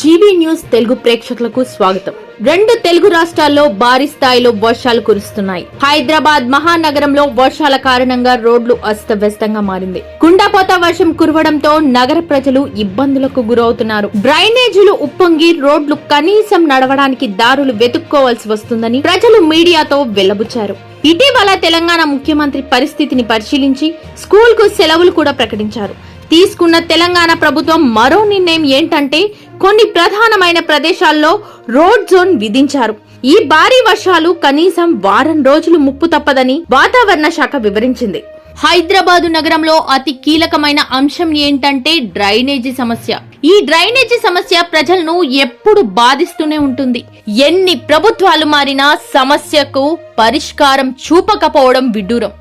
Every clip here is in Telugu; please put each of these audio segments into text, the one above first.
జీవీ న్యూస్ తెలుగు ప్రేక్షకులకు స్వాగతం. రెండు తెలుగు రాష్ట్రాల్లో భారీ స్థాయిలో వర్షాలు కురుస్తున్నాయి. హైదరాబాద్ మహానగరంలో వర్షాల కారణంగా రోడ్లు అస్తవ్యస్తంగా మారింది. గుండాపోత వర్షం కురవడంతో నగర ప్రజలు ఇబ్బందులకు గురవుతున్నారు. డ్రైనేజీలు ఉప్పొంగి రోడ్లు కనీసం నడవడానికి దారులు వెతుక్కోవాల్సి వస్తుందని ప్రజలు మీడియాతో వెల్లబుచ్చారు ఇటీవల తెలంగాణ ముఖ్యమంత్రి పరిస్థితిని పరిశీలించి స్కూల్కు సెలవులు కూడా ప్రకటించారు. తీసుకున్న తెలంగాణ ప్రభుత్వం మరో నిర్ణయం ఏంటంటే కొన్ని ప్రధానమైన ప్రదేశాల్లో రోడ్ జోన్ విధించారు. ఈ భారీ వర్షాలు కనీసం వారం రోజులు ముప్పు తప్పదని వాతావరణ శాఖ వివరించింది. హైదరాబాదు నగరంలో అతి కీలకమైన అంశం ఏంటంటే డ్రైనేజీ సమస్య. ఈ డ్రైనేజీ సమస్య ప్రజలను ఎప్పుడు బాధిస్తూనే ఉంటుంది. ఎన్ని ప్రభుత్వాలు మారినా సమస్యకు పరిష్కారం చూపకపోవడం విడ్డూరం.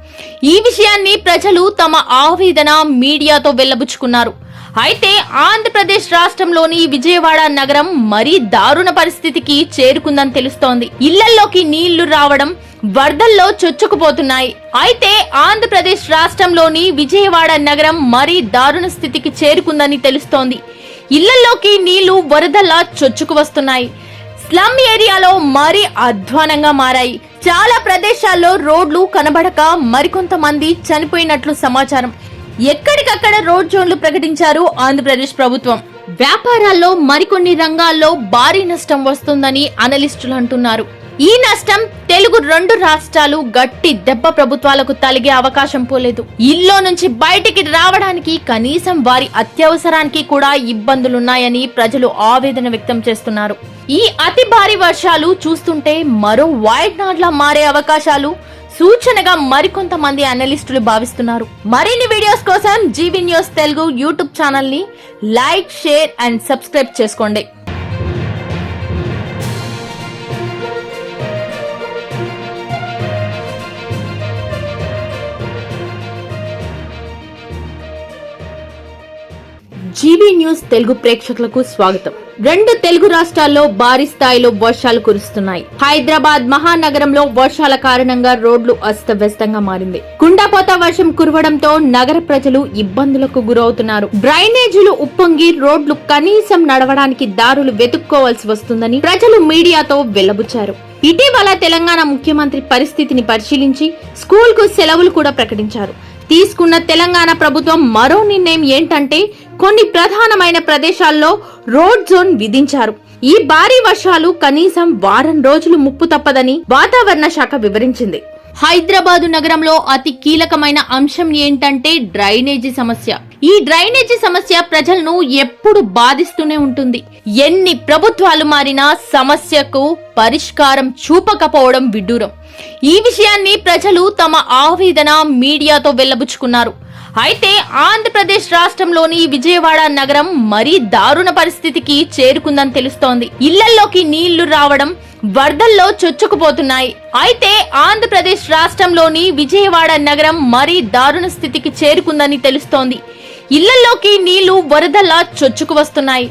ఈ విషయాన్ని ప్రజలు తమ ఆవేదన మీడియాతో వెల్లబుచ్చుకున్నారు. అయితే ఆంధ్రప్రదేశ్ రాష్ట్రంలోని విజయవాడ నగరం మరీ దారుణ పరిస్థితికి చేరుకుందని తెలుస్తోంది. ఇళ్ళల్లోకి నీళ్ళు రావడం వరదల్లో చొచ్చుకుపోతున్నాయి. అయితే ఆంధ్రప్రదేశ్ రాష్ట్రంలోని విజయవాడ నగరం మరీ దారుణ స్థితికి చేరుకుందని తెలుస్తోంది. ఇళ్ళల్లోకి నీళ్ళు వరదల్లా చొచ్చుకు వస్తున్నాయి. స్లమ్ ఏరియాలో మరీ అధ్వానంగా మారాయి. చాలా ప్రదేశాల్లో రోడ్లు కనబడక మరికొంతమంది చనిపోయినట్లు సమాచారం. ఎక్కడికక్కడ రోడ్ జోన్లు ప్రకటించారు ఆంధ్రప్రదేశ్ ప్రభుత్వం. వ్యాపారాల్లో మరికొన్ని రంగాల్లో భారీ నష్టం వస్తుందని అనలిస్టులు అంటున్నారు. ఈ నష్టం తెలుగు రెండు రాష్ట్రాలు గట్టి దెబ్బ ప్రభుత్వాలకు తలిగే అవకాశం పోలేదు. ఇల్లో నుంచి బయటికి రావడానికి కనీసం వారి అత్యవసరానికి కూడా ఇబ్బందులున్నాయని ప్రజలు ఆవేదన వ్యక్తం చేస్తున్నారు. ఈ అతి భారీ వర్షాలు చూస్తుంటే మరో వైడ్ నాడ్లా మారే అవకాశాలు. సూచనగా మరికొంతమంది అనలిస్టులు భావిస్తున్నారు. మరిన్ని వీడియోస్ కోసం జీవీ న్యూస్ తెలుగు యూట్యూబ్ ఛానల్ని లైక్ షేర్ అండ్ సబ్స్క్రైబ్ చేసుకోండి. జీవీ న్యూస్ తెలుగు ప్రేక్షకులకు స్వాగతం. రెండు తెలుగు రాష్ట్రాల్లో భారీ స్థాయిలో వర్షాలు కురుస్తున్నాయి. హైదరాబాద్ మహానగరంలో వర్షాల కారణంగా రోడ్లు అస్తవ్యస్తంగా మారింది. గుండాపోత వర్షం కురవడంతో నగర ప్రజలు ఇబ్బందులకు గురవుతున్నారు. డ్రైనేజీలు ఉప్పొంగి రోడ్లు కనీసం నడవడానికి దారులు వెతుక్కోవాల్సి వస్తుందని ప్రజలు మీడియాతో వెల్లబుచ్చారు ఇటీవల తెలంగాణ ముఖ్యమంత్రి పరిస్థితిని పరిశీలించి స్కూల్కు సెలవులు కూడా ప్రకటించారు. తీసుకున్న తెలంగాణ ప్రభుత్వం మరో నిర్ణయం ఏంటంటే కొన్ని ప్రధానమైన ప్రదేశాల్లో రోడ్ జోన్ విధించారు. ఈ భారీ వర్షాలు కనీసం వారం రోజులు ముప్పు తప్పదని వాతావరణ శాఖ వివరించింది. హైదరాబాదు నగరంలో అతి కీలకమైన అంశం ఏంటంటే డ్రైనేజీ సమస్య. ఈ డ్రైనేజీ సమస్య ప్రజలను ఎప్పుడు బాధిస్తూనే ఉంటుంది. ఎన్ని ప్రభుత్వాలు మారినా సమస్యకు పరిష్కారం చూపకపోవడం విడ్డూరం. ఈ విషయాన్ని ప్రజలు తమ ఆవేదన మీడియాతో వెల్లబుచ్చుకున్నారు. అయితే ఆంధ్రప్రదేశ్ రాష్ట్రంలోని విజయవాడ నగరం మరీ దారుణ పరిస్థితికి చేరుకుందని తెలుస్తోంది. ఇళ్ళల్లోకి నీళ్ళు రావడం వరదల్లో చొచ్చుకుపోతున్నాయి. అయితే ఆంధ్రప్రదేశ్ రాష్ట్రంలోని విజయవాడ నగరం మరీ దారుణ స్థితికి చేరుకుందని తెలుస్తోంది. ఇళ్ళల్లోకి నీళ్ళు వరదల్లా చొచ్చుకు వస్తున్నాయి.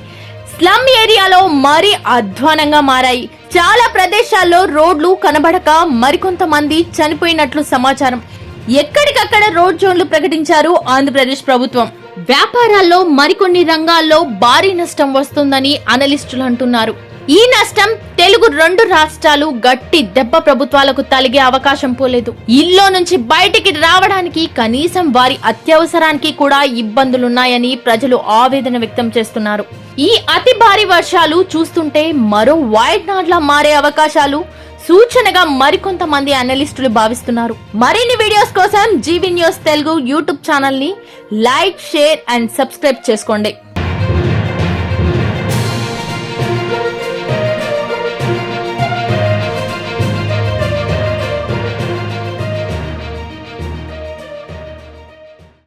స్లమ్ ఏరియాలో మరీ అధ్వానంగా మారాయి. చాలా ప్రదేశాల్లో రోడ్లు కనబడక మరికొంతమంది చనిపోయినట్లు సమాచారం. ఎక్కడికక్కడ రోడ్ జోన్లు ప్రకటించారు ఆంధ్రప్రదేశ్ ప్రభుత్వం. వ్యాపారాల్లో మరికొన్ని రంగాల్లో భారీ నష్టం వస్తుందని అనలిస్టులు అంటున్నారు. ఈ నష్టం తెలుగు రెండు రాష్ట్రాలు గట్టి దెబ్బ ప్రభుత్వాలకు తలిగే అవకాశం పోలేదు. ఇల్లో నుంచి బయటికి రావడానికి కనీసం వారి అత్యవసరానికి కూడా ఇబ్బందులున్నాయని ప్రజలు ఆవేదన వ్యక్తం చేస్తున్నారు. ఈ అతి భారీ వర్షాలు చూస్తుంటే మరో వైడ్ నాడ్లా మారే అవకాశాలు సూచనగా మరికొంతమంది అనలిస్టులు భావిస్తున్నారు. మరిన్ని వీడియోస్ కోసం జీవీ న్యూస్ తెలుగు యూట్యూబ్ ఛానల్ని లైక్ షేర్ అండ్ సబ్స్క్రైబ్ చేసుకోండి.